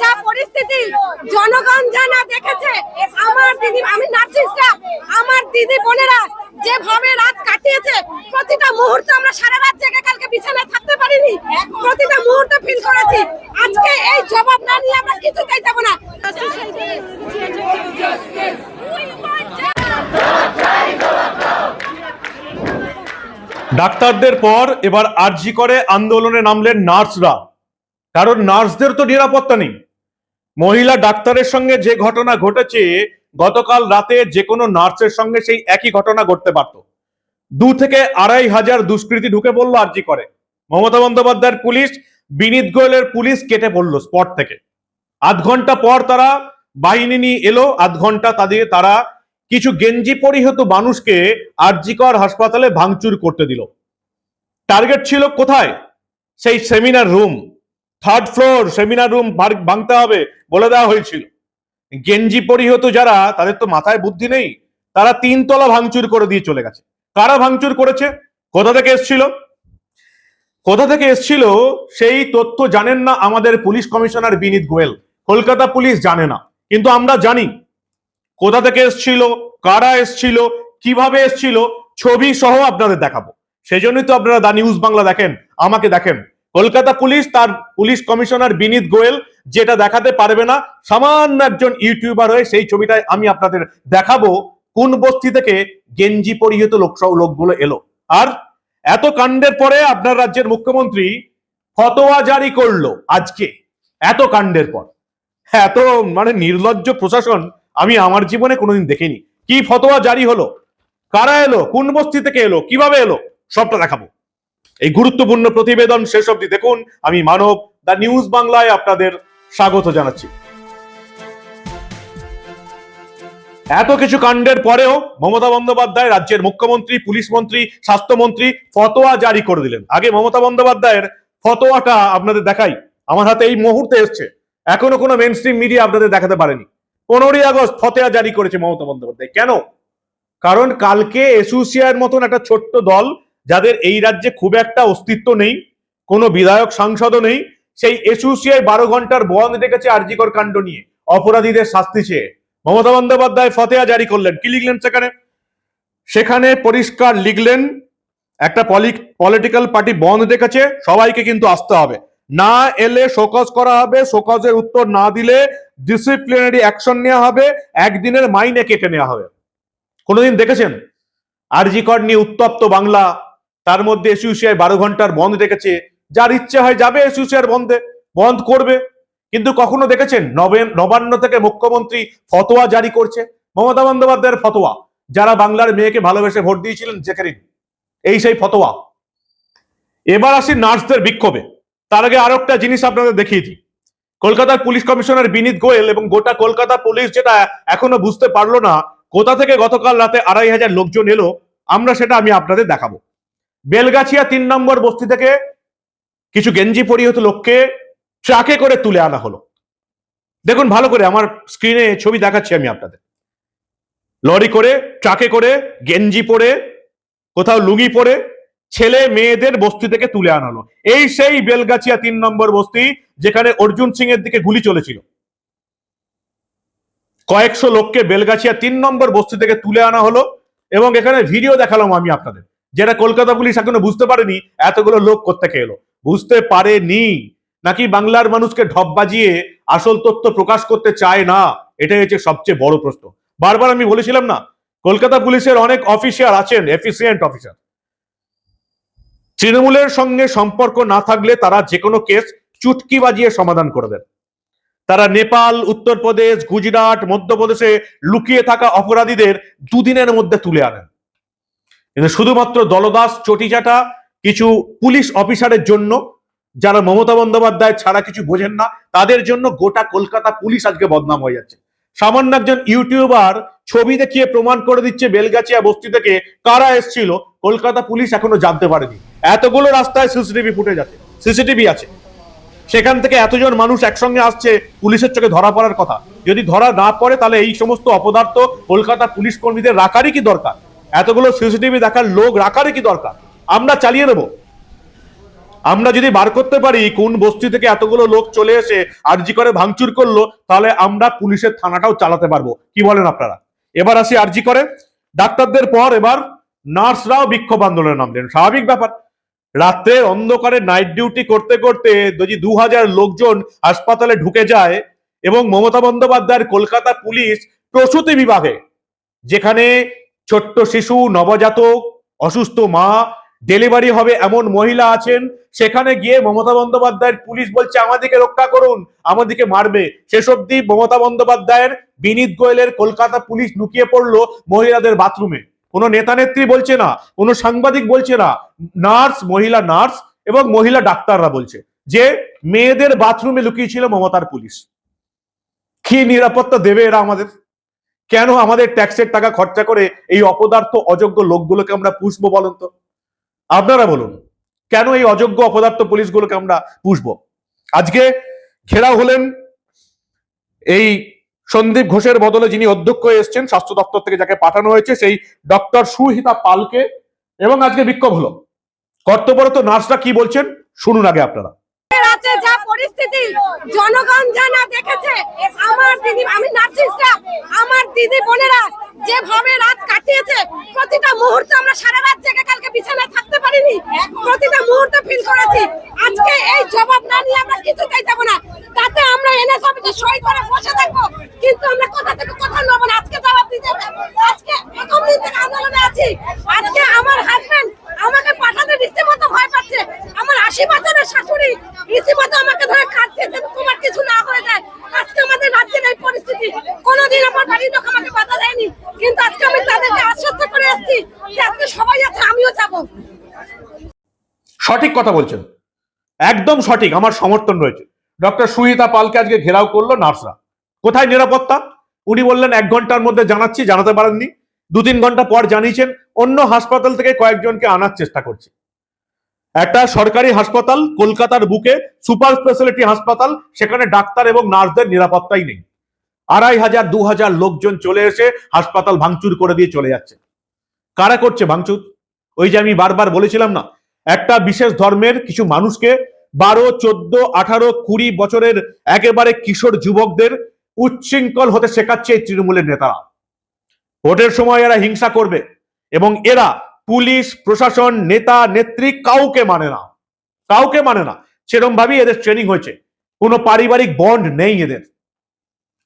যা পরিস্থিতি জনগণ যা না দেখেছে, আমার দিদি, আমি নার্সিং আমার দিদি বোনেরা যেভাবে রাত কাটিয়েছে, প্রতিটা মুহূর্তে আমরা সারা রাত জেগে কালকে বিছানায় থাকতে পারিনি, প্রতিটা মুহূর্তে ফিল করেছি। আজকে এই জবাব না নিয়ে আমরা কিছুতেই যাব না। ডাক্তারদের পর এবার আরজি করে আন্দোলনে নামলেন নার্সরা। কারণ নার্সদের তো নিরাপত্তা নেই। মহিলা ডাক্তারের সঙ্গে যে ঘটনা ঘটেছে, গতকাল রাতে যে কোনো নার্সের সঙ্গে সেই একই ঘটনা ঘটতে পারত। দু থেকে আড়াই হাজার দুষ্কৃতী ঢুকে পড়ল আরজি করে। মমতা বন্দ্যোপাধ্যায়ের পুলিশ, বিনীত গোয়েলের পুলিশ কেটে পড়ল স্পট থেকে। আধ ঘণ্টা পর তারা বাহিনী নিয়ে এলো, আধ ঘণ্টা তাদের তারা কিছু গেঞ্জি পরিহিত মানুষকে আরজিকর হাসপাতালে ভাঙচুর করতে দিল। টার্গেট ছিল কোথায়? সেই seminar room. Third floor seminar room ভাঙতে হবে বলে দেওয়া হয়েছিল। গেঞ্জি পরিহত যারা, তাদের তো মাথায় বুদ্ধি নেই। তারা তিনতলা ভাঙচুর করে দিয়ে চলে গেছে। কারা ভাঙচুর করেছে? কোথা থেকে এসছিল? কোথা থেকে এসছিল সেই তথ্য জানেন না আমাদের police commissioner Vineet Goel. Kolkata police জানে না, কিন্তু আমরা জানি। কোথা থেকে এসছিল? কারা এসছিল? কীভাবে এসছিল? ছবি সহ আপনাদের দেখাবো। সেই জন্যই তো আপনারা দা নিউজ বাংলা দেখেন, আমাকে দেখেন। কলকাতা পুলিশ তার পুলিশ কমিশনার বিনীত গোয়েল যেটা দেখাতে পারবে না সামান্য একজন ইউটিউবার হয়ে সেই ছবিটাই আমি আপনাদের দেখাবো। কোন বস্তি থেকে গেঞ্জি পরিহিত লোক লোকগুলো এলো? আর এত কাণ্ডের পরে আপনার রাজ্যের মুখ্যমন্ত্রী ফতোয়া জারি করল আজকে। এত কাণ্ডের পর। হ্যাঁ, এত মানে নির্লজ্জ প্রশাসন আমি আমার জীবনে কোনোদিন দেখিনি। কি ফতোয়া জারি হলো? কারা এলো? কোন বস্তি থেকে এলো? কীভাবে এলো? সবটা দেখাবো। এই গুরুত্বপূর্ণ প্রতিবেদন শেষ অবধি দেখুন। আমি মানব দা নিউজ বাংলায় আপনাদের স্বাগত জানাচ্ছি। এত কিছু কাণ্ডের পরেও মমতা বন্দ্যোপাধ্যায় রাজ্যের মুখ্যমন্ত্রী, পুলিশ মন্ত্রী, স্বাস্থ্যমন্ত্রী ফতোয়া জারি করে দিলেন। আগে মমতা বন্দ্যোপাধ্যায়ের ফতোয়াটা আপনাদের দেখাই। আমার হাতে এই মুহূর্তে এসছে। এখনও কোনো মেন স্ট্রিম মিডিয়া আপনাদের দেখাতে পারেনি। পনেরোই আগস্ট ফতেয়া জারি করেছে মমতা বন্দ্যোপাধ্যায়। কেন? কারণ কালকে এসোসিয়ার মতন একটা ছোট্ট দল যাদের এই রাজ্যে খুব একটা অস্তিত্ব নেই, কোনো বিধায়ক, সাংসদও নেই, সেই এসোসিয়ায় বারো ঘণ্টার বন্ধ রেখেছে আরজিকর কাণ্ড নিয়ে। অপরাধীদের শাস্তি চেয়ে। মমতা বন্দ্যোপাধ্যায় ফতেয়া জারি করলেন। কি লিখলেন সেখানে? সেখানে পরিষ্কার লিখলেন, একটা পলিটিক্যাল পার্টি বন্ধ রেখেছে, সবাইকে কিন্তু আসতে হবে। না এলে শোকজ করা হবে, শোকজের উত্তর না দিলে ডিসিপ্লিনারি অ্যাকশন নেওয়া হবে, একদিনের মাইনে কেটে নেওয়া হবে। কোনোদিন দেখেছেন? আরজি কর নিয়ে উত্তপ্ত বাংলা তার মধ্যে এসিউসিআই বারো ঘণ্টার বন্ধ রেখেছে যার ইচ্ছে হয় যাবে এসিউসিআর বন্ধে, বন্ধ করবে। কিন্তু কখনো দেখেছেন? নবেন, নবান্ন থেকে মুখ্যমন্ত্রী ফতোয়া জারি করছে। মমতা বন্দ্যোপাধ্যায়ের ফতোয়া। যারা বাংলার মেয়েকে ভালোবেসে ভোট দিয়েছিলেন যেখানে এই সেই ফতোয়া। এবার আসি নার্সদের বিক্ষোভে। তার আগে আরও একটা জিনিস আপনাদের দেখিয়ে দিই। কলকাতার পুলিশ কমিশনার বিনীত গোয়েল এবং গোটা কলকাতা পুলিশ যেটা এখনও বুঝতে পারল না, কোথা থেকে গতকাল রাতে আড়াই হাজার লোকজন এলো, আমরা সেটা আমি আপনাদের দেখাবো। বেলগাছিয়া তিন নম্বর বস্তি থেকে কিছু গেঞ্জি পরিহত লোককে ট্রাকে করে তুলে আনা হলো। দেখুন, ভালো করে আমার স্ক্রিনে ছবি দেখাচ্ছি আমি আপনাদের। লরি করে, ট্রাকে করে, গেঞ্জি পরে, কোথাও লুঙ্গি পরে ছেলে মেয়েদের বস্তি থেকে তুলে আনা হলো। এই সেই বেলগাছিয়া তিন নম্বর বস্তি যেখানে অর্জুন সিং এর দিকে গুলি চলেছিল। কয়েকশো লোককে বেলগাছিয়া তিন নম্বর বস্তি থেকে তুলে আনা হলো এবং এখানে ভিডিও দেখালাম আমি আপনাদের। যেটা কলকাতা পুলিশ এখনও বুঝতে পারেনি, এতগুলো লোক কোথেকে এলো? বুঝতে পারেনি। নাকি বাংলার মানুষকে ঢপ বাজিয়ে আসল তথ্য প্রকাশ করতে চায় না? এটাই হচ্ছে সবচেয়ে বড় প্রশ্ন। বারবার আমি বলেছিলাম না, কলকাতা পুলিশের অনেক অফিসার আছেন এফিসিয়েন্ট অফিসার তৃণমূলের সঙ্গে সম্পর্ক না থাকলে তারা যে কোনো কেস চুটকি বাজিয়ে সমাধান করে দেন। তারা নেপাল, উত্তরপ্রদেশ, গুজরাট, মধ্যপ্রদেশে লুকিয়ে থাকা অপরাধীদের দুদিনের মধ্যে তুলে আনেন। কিন্তু শুধুমাত্র দলদাস, চটিচাটা, কিছু পুলিশ অফিসারের জন্য, যারা মমতা বন্দ্যোপাধ্যায় ছাড়া কিছু বোঝেন না, তাদের জন্য গোটা কলকাতা পুলিশ আজকে বদনাম হয়ে যাচ্ছে। সামান্য একজন ইউটিউবার ছবি দেখিয়ে প্রমাণ করে দিচ্ছে বেলগাছিয়া বস্তি থেকে কারা এসছিল, কলকাতা পুলিশ এখনও জানতে পারেনি। এতগুলো রাস্তায় সিসিটিভি ফুটেজ আছে, সিসিটিভি আছে। সেখান থেকে এতজন মানুষ একসঙ্গে আসছে, পুলিশের চোখে ধরা পড়ার কথা। যদি ধরা না পড়ে, তাহলে এই সমস্ত অপদার্থ কলকাতা পুলিশ কর্মীদের রাখারই কি দরকার? এতগুলো সিসিটিভি দেখার লোক রাখারই কি দরকার? আমরা চালিয়ে নেব। আমরা যদি বার করতে পারি কোন বস্তি থেকে এতগুলো লোক চলে এসে আরজি করে ভাঙচুর করল, তাহলে আমরা পুলিশের থানাটাও চালাতে পারব। কি বলেন আপনারা? এবার আসি আরজি করে। ডাক্তারদের পর এবার নার্সরাও বিক্ষোভ আন্দোলনে নামলেন। স্বাভাবিক ব্যাপার। রাত্রে অন্ধকারে নাইট ডিউটি করতে করতে যদি দু হাজার লোকজন হাসপাতালে ঢুকে যায় এবং মমতা বন্দ্যোপাধ্যায়ের কলকাতা পুলিশ প্রসূতি বিভাগে, যেখানে ছোট্ট শিশু, নবজাতক, অসুস্থ মা ডেলিভারি হবে এমন মহিলা আছেন। সেখানে গিয়ে মমতা বন্দ্যোপাধ্যায়ের পুলিশ বলছে, আমাদেরকে রক্ষা করুন, আমাদেরকে মারবে। শেষ অব্দি মমতা বন্দ্যোপাধ্যায়ের বিনীত গোয়েলের কলকাতা পুলিশ লুকিয়ে পড়ল মহিলাদের বাথরুমে। কোনো নেতা নেত্রী বলছে না, কোনো সাংবাদিক বলছে না, নার্স, মহিলা নার্স এবং মহিলা ডাক্তাররা বলছে যে, মেয়েদের বাথরুমে লুকিয়েছিল মমতার পুলিশ। কি নিরাপত্তা দেবে এরা আমাদের? কেন আমাদের ট্যাক্সের টাকা খরচা করে এই অপদার্থ, অযোগ্য লোকগুলোকে আমরা পুষবো বলুন তো? আপনারা বলুন, কেন এই অযোগ্য অপদার্থ পুলিশগুলোকে আমরা পুষবো? আজকে ঘেরাও হলেন এই সন্দীপ ঘোষের বদলে যিনি অধ্যক্ষ এসছেন, স্বাস্থ্য দপ্তর থেকে যাকে পাঠানো হয়েছে, সেই ডক্টর সুহিতা পালকে, এবং আজকে বিক্ষোভ হলো। কর্তব্যরত নার্সরা কি বলছেন, শুনুন আগে আপনারা। পরিস্থিতি জনগণ জানা দেখেছে, আমার দিদি, আমি নার্সিং আমার দিদি বোনেরা যেভাবে রাত কাটিয়েছে, প্রতিটা মুহূর্তে আমরা সারা রাত জেগে কালকে বিছানায় থাকতে পারিনি, প্রতিটা মুহূর্তে ফিল করেছি। আজকে এই জবাব না নিয়ে আমরা কিছুতেই যাব না। তাতে আমরা এনএস অফিসে সই করে বসে থাকব, কিন্তু আমরা কোথা থেকে কথা নেব না? আজকে জবাব দিতে আজকে প্রথম দিন থেকে আন্দোলনে আছি। আজকে আমার হাজবেন্ড আমাকে পাঠাতে রীতিমতো ভয় পাচ্ছে আমার আশি বছরের শাশুড়ি রীতিমতো আমাকে ধরে খাচ্ছে যেন তোমার কিছু না হয়ে যায় আজকে আমাদের রাজ্যের এই পরিস্থিতি কোনোদিন আমার বাড়ির লোক আমাকে বাধা দেয়নি কিন্তু আজকে আমি তাদেরকে আশ্বস্ত করে এসেছি যে আজকে সবাই আছে আমিও যাব সঠিক কথা বলছেন। একদম সঠিক, আমার সমর্থন রয়েছে। ডক্টর সুহিতা পালকে আজকে ঘেরাও করল নার্সরা। কোথায় নিরাপত্তা? উনি বললেন, এক ঘণ্টার মধ্যে জানাচ্ছি, জানাতে পারেননি। দু তিন ঘণ্টা পর জানিয়েছেন, অন্য হাসপাতাল থেকে কয়েকজনকে আনার চেষ্টা করছে। একটা সরকারি হাসপাতাল, কলকাতার বুকে, সুপার স্পেশালিটি হাসপাতাল, সেখানে ডাক্তার এবং নার্সদের নিরাপত্তাই নেই। আড়াই হাজার, দু হাজার লোকজন চলে এসে হাসপাতাল ভাঙচুর করে দিয়ে চলে যাচ্ছে। কারা করছে ভাঙচুর? ওই যে আমি বারবার বলেছিলাম না একটা বিশেষ ধর্মের কিছু মানুষকে বারো, চোদ্দ, আঠারো, কুড়ি বছরের একেবারে কিশোর যুবকদের উচ্ছৃঙ্খল হতে শেখাচ্ছে এই তৃণমূলের নেতারা ভোটের সময় এরা হিংসা করবে এবং এরা পুলিশ, প্রশাসন, নেতা, নেত্রী কাউকে মানে না। কাউকে মানে না। সেরকম ভাবেই এদের ট্রেনিং হয়েছে। কোনো পারিবারিক বন্ড নেই এদের।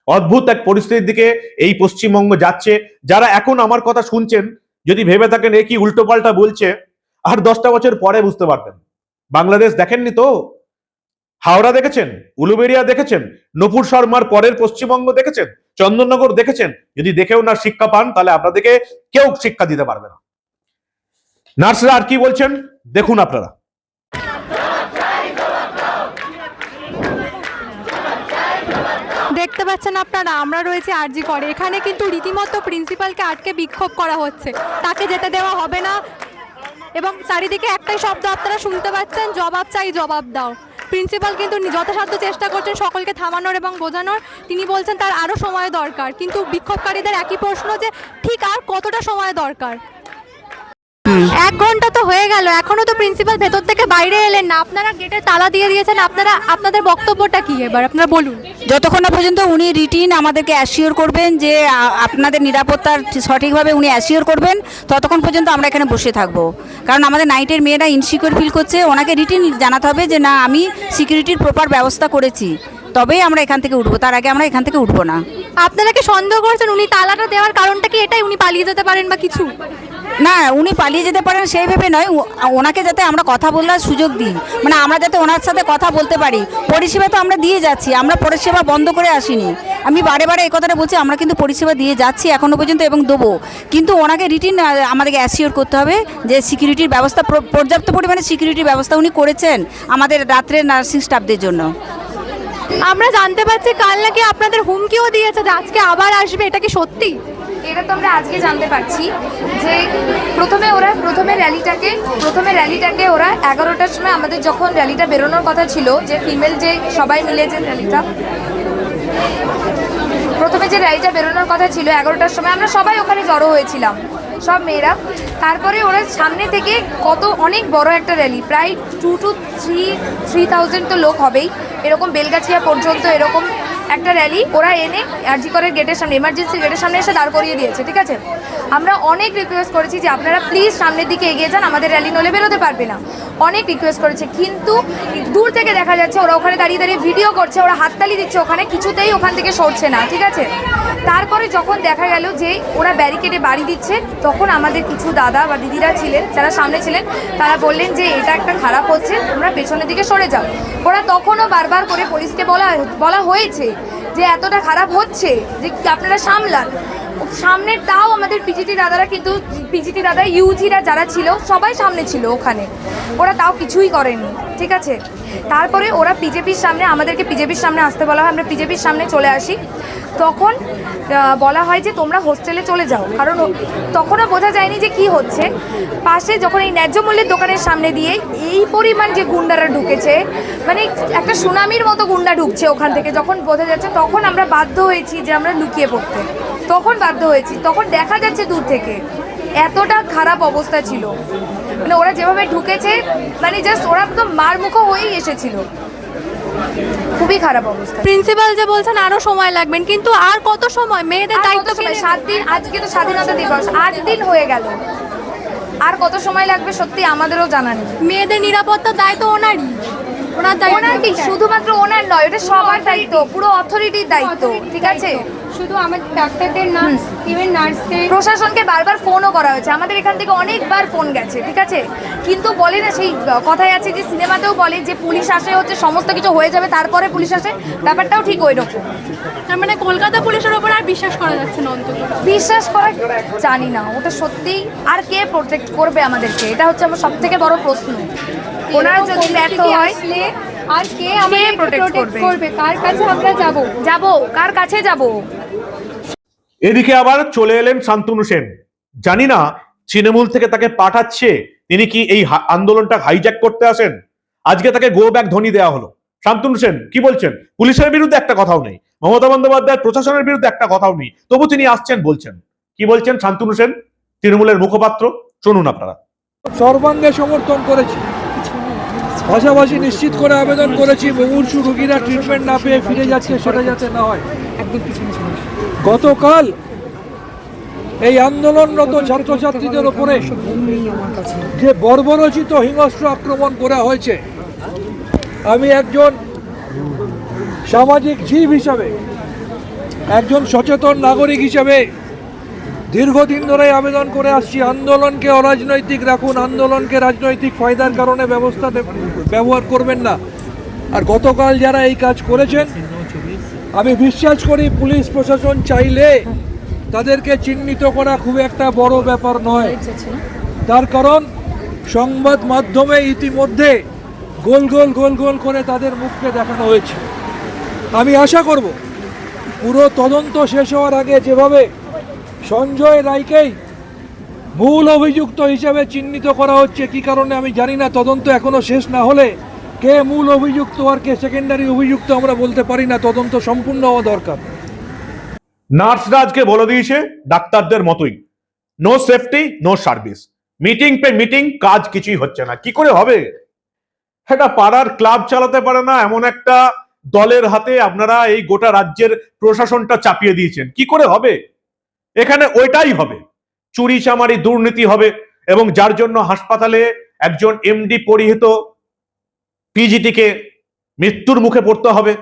অদ্ভুত এক পরিস্থিতির দিকে এই পশ্চিমবঙ্গ যাচ্ছে। যারা এখন আমার কথা শুনছেন, যদি ভেবে থাকেন এ কি উল্টোপাল্টা বলছে আর দশটা বছর পরে বুঝতে পারবেন বাংলাদেশ দেখেননি তো? হাওড়া দেখেছেন? উলুবেরিয়া দেখেছেন? নপুর শর্মার পরের পশ্চিমবঙ্গ দেখেছেন? চন্দননগর দেখেছেন? যদি দেখেও না শিক্ষা পান, তাহলে আপনাদেরকে কেউ শিক্ষা দিতে পারবে না। নার্সরা আর কি বলছেন? দেখুন আপনারা। দেখতে পাচ্ছেন আপনারা, আমরা রয়েছে আরজি করে। এখানে কিন্তু রীতিমতো প্রিন্সিপালকে আটকে বিক্ষোভ করা হচ্ছে। তাকে যেতে দেওয়া হবে না এবং চারিদিকে একটাই শব্দ, আপনারা শুনতে পাচ্ছেন, জবাব চাই, জবাব দাও। প্রিন্সিপাল কিন্তু যথাসাধ্য চেষ্টা করছেন সকলকে থামানোর এবং বোঝানোর। তিনি বলছেন তার আরও সময় দরকার। কিন্তু বিক্ষোভকারীদের একই প্রশ্ন যে, ঠিক আর কতটা সময় দরকার? এক ঘণ্টা তো হয়ে গেল এখনও তো প্রিন্সিপাল ভেতর থেকে বাইরে এলেন না। আপনারা গেটের তালা দিয়ে দিয়েছেন আপনারা আপনাদের বক্তব্যটা কি এবার? আপনারা বলুন। যতক্ষণ না পর্যন্ত উনি রিটিন আমাদেরকে অ্যাসিওর করবেন যে আপনাদের নিরাপত্তার সঠিকভাবে উনি অ্যাসিওর করবেন ততক্ষণ পর্যন্ত আমরা এখানে বসে থাকব। কারণ আমাদের নাইটের মেয়েরা ইনসিকিউর ফিল করছে ওনাকে রিটিন জানাতে হবে যে না আমি সিকিউরিটির প্রপার ব্যবস্থা করেছি। তবেই আমরা এখান থেকে উঠবো তার আগে আমরা এখান থেকে উঠবো না। আপনারা কি সন্দেহ করছেন? উনি তালাটা দেওয়ার কারণটা কি এটাই উনি পালিয়ে যেতে পারেন বা কিছু? না, উনি পালিয়ে যেতে পারেন সেই ভেবে নয়। ওনাকে যাতে আমরা কথা বলার সুযোগ দিই। মানে আমরা যাতে ওনার সাথে কথা বলতে পারি। পরিষেবা তো আমরা দিয়ে যাচ্ছি, আমরা পরিষেবা বন্ধ করে আসিনি। আমি বারে বারে এই কথাটা বলছি, আমরা কিন্তু পরিষেবা দিয়ে যাচ্ছি এখনও পর্যন্ত এবং দেবো। কিন্তু ওনাকে রিটিন আমাদেরকে অ্যাসিওর করতে হবে যে সিকিউরিটির ব্যবস্থা পর্যাপ্ত পরিমাণে সিকিউরিটির ব্যবস্থা উনি করেছেন আমাদের রাত্রে নার্সিং স্টাফদের জন্য। আমরা জানতে পারছি কাল নাকি আপনাদের হুমকিও দিয়েছে যে আজকে আবার আসবে, এটা কি সত্যি? এটা তো আমরা আজকে জানতে পারছি যে প্রথমে ওরা প্রথমে র্যালিটাকে প্রথমে র্যালিটাকে ওরা এগারোটার সময় আমাদের যখন র্যালিটা বেরোনোর কথা ছিল, যে ফিমেল যে সবাই মিলে যে র্যালিটা, প্রথমে যে র্যালিটা বেরোনোর কথা ছিল এগারোটার সময়, আমরা সবাই ওখানে জড়ো হয়েছিলাম, সব মেয়েরা। তারপরে ওরা সামনে থেকে কত, অনেক বড় একটা র্যালি, প্রায় two two three three thousand তো লোক হবেই, এরকম বেলগাছিয়া পর্যন্ত এরকম একটা র্যালি ওরা এনে আর জি করের গেটের সামনে এমার্জেন্সি গেটের সামনে এসে দাঁড় করিয়ে দিয়েছে, ঠিক আছে? আমরা অনেক রিকোয়েস্ট করেছি যে আপনারা প্লিজ সামনের দিকে এগিয়ে যান, আমাদের র্যালি নলে বেরোতে পারবে না। অনেক রিকোয়েস্ট করেছে, কিন্তু দূর থেকে দেখা যাচ্ছে ওরা ওখানে দাঁড়িয়ে দাঁড়িয়ে ভিডিও করছে, ওরা হাততালি দিচ্ছে, ওখানে কিছুতেই ওখান থেকে সরছে না, ঠিক আছে? তারপরে যখন দেখা গেল যে ওরা ব্যারিকেডে বাড়ি দিচ্ছে, তখন আমাদের কিছু দাদা বা দিদিরা ছিলেন, যারা সামনে ছিলেন, তারা বললেন যে এটা একটা খারাপ হচ্ছে, তোমরা পেছনের দিকে সরে যাও। ওরা তখনও বারবার করে পুলিশকে বলা বলা হয়েছে যে এতটা খারাপ হচ্ছে যে আপনারা সামলান। সামনের তাও আমাদের পিজিটি দাদারা কিন্তু, পিজিটি দাদা, ইউজিরা যারা ছিল, সবাই সামনে ছিল ওখানে। ওরা তাও কিছুই করেনি, ঠিক আছে? তারপরে ওরা বিজেপির সামনে, আমাদেরকে বিজেপির সামনে আসতে বলা হয়, আমরা বিজেপির সামনে চলে আসি। তখন বলা হয় যে তোমরা হোস্টেলে চলে যাও। কারণ তখনও বোঝা যায়নি যে কি হচ্ছে। পাশে যখন এই ন্যায্য মূল্যের দোকানের সামনে দিয়ে এই পরিমাণ যে গুন্ডারা ঢুকেছে মানে একটা সুনামির মতো গুন্ডা ঢুকছে ওখান থেকে, যখন বোঝা যাচ্ছে, তখন আমরা বাধ্য হয়েছি যে আমরা লুকিয়ে পড়তে। তখন বাধ্য হয়েছি। তখন দেখা যাচ্ছে দূর থেকে। এতটা খারাপ অবস্থা ছিল। মানে ওরা যেভাবে ঢুকেছে মানে জাস্ট ওরা তো মারমুখো হয়েই এসেছিল। খুবই খারাপ অবস্থা। প্রিন্সিপাল যে বলছেন আরও সময় লাগবেন। কিন্তু আর কত সময়? মেয়েদের দায়িত্ব সাত দিন আজকে তো স্বাধীনতা দিবস। আট দিন হয়ে গেল। আর কত সময় লাগবে সত্যি আমাদেরও জানা নেই। মেয়েদের নিরাপত্তার দায়িত্ব ওনারই। ওনার দায়িত্ব শুধুমাত্র ওনার নয় এটা সবার দায়িত্ব। পুরো অথরিটির দায়িত্ব। ঠিক আছে? শুধু আমাদের ডাক্তারদের না ইভেন নার্সদের। প্রশাসনকে বারবার ফোনও করা হয়েছে। আমাদের এখান থেকে অনেকবার ফোন গেছে ঠিক আছে? কিন্তু বলে না সেই কথাই আছে যে সিনেমাতেও বলে যে পুলিশ আসে হচ্ছে সমস্ত কিছু হয়ে যাবে তারপরে পুলিশ আসে। ব্যাপারটাও ঠিক ওই রকম তার মানে কলকাতা পুলিশের ওপর আর বিশ্বাস করা যাচ্ছে না অন্তত। বিশ্বাস করা জানি না। ওটা সত্যিই আর কে প্রোটেক্ট করবে আমাদেরকে? এটা হচ্ছে আমার সব থেকে বড় প্রশ্ন। ওনার যদি ব্যর্থ হয় আর কে আমাদের প্রোটেক্ট করবে? করবে? কার কাছে আমরা যাব? যাব কার কাছে যাব? এদিকে আবার চলে এলেন শান্তনু সেন। জানি না তৃণমূল থেকে তাকে পাঠাচ্ছে তিনি কি এই আন্দোলনটা হাইজ্যাক করতে আসেন? আজকে তাকে গো ব্যাক ধ্বনি দেওয়া হলো। শান্তনু সেন কি বলছেন? পুলিশের বিরুদ্ধে একটা কথাও নেই মমতা বন্দ্যোপাধ্যায় প্রশাসনের বিরুদ্ধে একটা কথাও নেই তবু তিনি আসছেন বলছেন। কি বলছেন শান্তনু সেন? তৃণমূলের মুখপাত্র শুনুন আপনারা। সর্বাঙ্গে সমর্থন করেছি। পাশাপাশি নিশ্চিত করে আবেদন করেছি মুমূর্ষু রোগীরা ট্রিটমেন্ট না পেয়ে ফিরে যাচ্ছে সেটা যাতে না হয়। গতকাল এই আন্দোলনরত ছাত্রছাত্রীদের উপরে যে বর্বরচিত হিংস্র আক্রমণ করা হয়েছে, আমি একজন সামাজিক জীব হিসাবে, একজন সচেতন নাগরিক হিসাবে দীর্ঘদিন ধরে আবেদন করে আসছি, আন্দোলনকে অরাজনৈতিক রাখুন, আন্দোলনকে রাজনৈতিক ফায়দার কারণে ব্যবস্থা ব্যবহার করবেন না। আর গতকাল যারা এই কাজ করেছেন আমি বিশ্বাস করি পুলিশ প্রশাসন চাইলে তাদেরকে চিহ্নিত করা খুব একটা বড় ব্যাপার নয়। তার কারণ সংবাদ মাধ্যমে ইতিমধ্যে গোল গোল গোল গোল করে তাদের মুখকে দেখানো হয়েছে। আমি আশা করব পুরো তদন্ত শেষ হওয়ার আগে যেভাবে সঞ্জয় রায়কেই মূল অভিযুক্ত হিসেবে চিহ্নিত করা হচ্ছে কি কারণে আমি জানি না তদন্ত এখনও শেষ না হলে কে মূল অভিযুক্ত আর কে সেকেন্ডারি অভিযুক্ত আমরা বলতে পারি না, তদন্ত সম্পূর্ণ হওয়া দরকার। নার্সরা আজকে বলে দিয়েছে ডাক্তারদের মতোই। No safety no service meeting pay meeting কাজ কিছুই হচ্ছে না। কি করে হবে? একটা পাড়ার ক্লাব চালাতে পারে না, এমন একটা দলের হাতে আপনারা এই গোটা রাজ্যের প্রশাসনটা চাপিয়ে দিয়েছেন। কি করে হবে? এখানে ওইটাই হবে। চুরি চামারি দুর্নীতি হবে এবং যার জন্য হাসপাতালে একজন এমডি পরিহিত পিজিটিকে মৃত্যুর মুখে পড়তে হবে।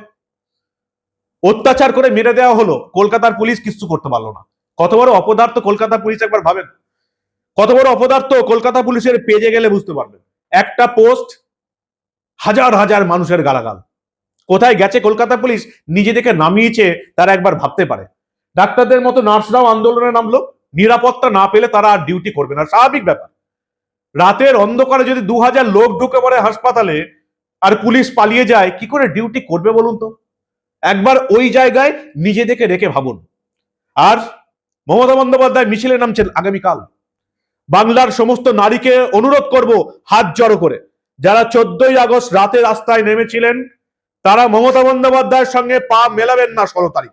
অত্যাচার করে মেরে দেওয়া হলো, কলকাতার পুলিশ কিছু করতে পারল না। কত বড় অপদার্থ কলকাতা পুলিশ একবার ভাবেন? কত বড় অপদার্থ কলকাতা পুলিশের পেজে গেলে বুঝতে পারবেন। একটা পোস্ট হাজার হাজার মানুষের গালাগাল। কোথায় গেছে কলকাতা পুলিশ? নিজেদেরকে নামিয়েছে, তারা একবার ভাবতে পারে। ডাক্তারদের মতো নার্সরাও আন্দোলনে নামলো। নিরাপত্তা না পেলে তারা আর ডিউটি করবে না। স্বাভাবিক ব্যাপার। রাতের অন্ধকারে যদি দু হাজার লোক ঢুকে পড়ে হাসপাতালে আর পুলিশ পালিয়ে যায়, কি করে ডিউটি করবে বলুন তো? একবার ওই জায়গায় নিজেদেরকে রেখে ভাবুন। আর মমতা বন্দ্যোপাধ্যায় মিছিলে নামছেন আগামীকাল। বাংলার সমস্ত নারীকে অনুরোধ করব হাত জড়ো করে। যারা চোদ্দই আগস্ট রাতে রাস্তায় নেমেছিলেন, তারা মমতা বন্দ্যোপাধ্যায়ের সঙ্গে পা মেলাবেন না ষোলো তারিখ।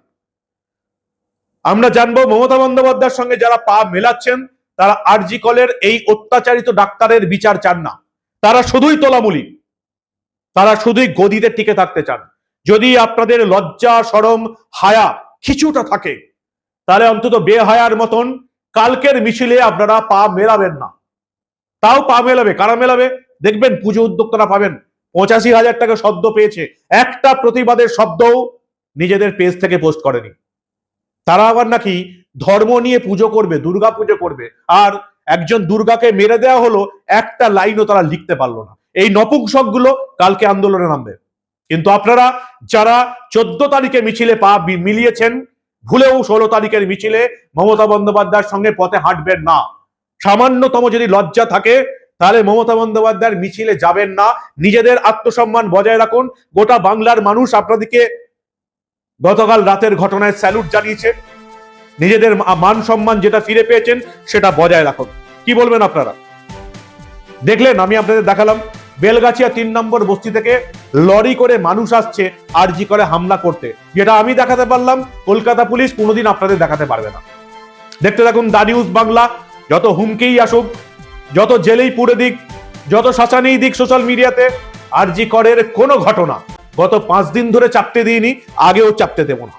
আমরা জানব মমতা বন্দ্যোপাধ্যায়ের সঙ্গে যারা পা মেলাচ্ছেন, তারা আরজি কলের এই অত্যাচারিত ডাক্তারের বিচার চান না। তারা শুধুই তোলামুলি। তারা শুধুই গদিতে টিকে থাকতে চান। যদি আপনাদের লজ্জা, সরম, হায়া কিছুটা থাকে, তাহলে অন্তত বেহায়ার মতন কালকের মিছিলে আপনারা পা মেলাবেন না। তাও পা মেলাবে। কারা মেলাবে? দেখবেন পুজো উদ্যোক্তারা পাবেন। পঁচাশি হাজার টাকা শব্দ পেয়েছে। একটা প্রতিবাদের শব্দও নিজেদের পেজ থেকে পোস্ট করেনি। তারা আবার নাকি ধর্ম নিয়ে পুজো করবে, দুর্গা পুজো করবে। আর একজন দুর্গাকে মেরে দেওয়া হলো, একটা লাইনও তারা লিখতে পারল না। এই নপুংসকগুলো কালকে আন্দোলনে নামবে। কিন্তু আপনারা যারা চোদ্দ তারিখে মিছিলে পা মিলিয়েছেন, ভুলেও ষোলো তারিখের মিছিলে মমতা বন্দ্যোপাধ্যায়ের সঙ্গে পথে হাঁটবেন না। সামান্যতম যদি লজ্জা থাকে, তাহলে মমতা বন্দ্যোপাধ্যায়ের মিছিলে যাবেন না। নিজেদের আত্মসম্মান বজায় রাখুন। গোটা বাংলার মানুষ আপনাদেরকে গতকাল রাতের ঘটনায় স্যালুট জানিয়েছে। নিজেদের মান সম্মান যেটা ফিরে পেয়েছেন, সেটা বজায় রাখুন। কি বলবেন আপনারা? দেখলেন, আমি আপনাদের দেখালাম। বেলগাছিয়া তিন নম্বর বস্তি থেকে লরি করে মানুষ আসছে আরজি করে হামলা করতে। যেটা আমি দেখাতে পারলাম, কলকাতা পুলিশ কোনোদিন আপনাদের দেখাতে পারবে না। দেখতে থাকুন দা নিউজ বাংলা, যত হুমকেই আসুক, যত জেলেই পুড়ে দিক, যত শাসানেই দিক সোশ্যাল মিডিয়াতে, আরজি করের কোনো ঘটনা গত পাঁচ দিন ধরে চাপতে দিইনি, আগেও চাপতে দেবো না।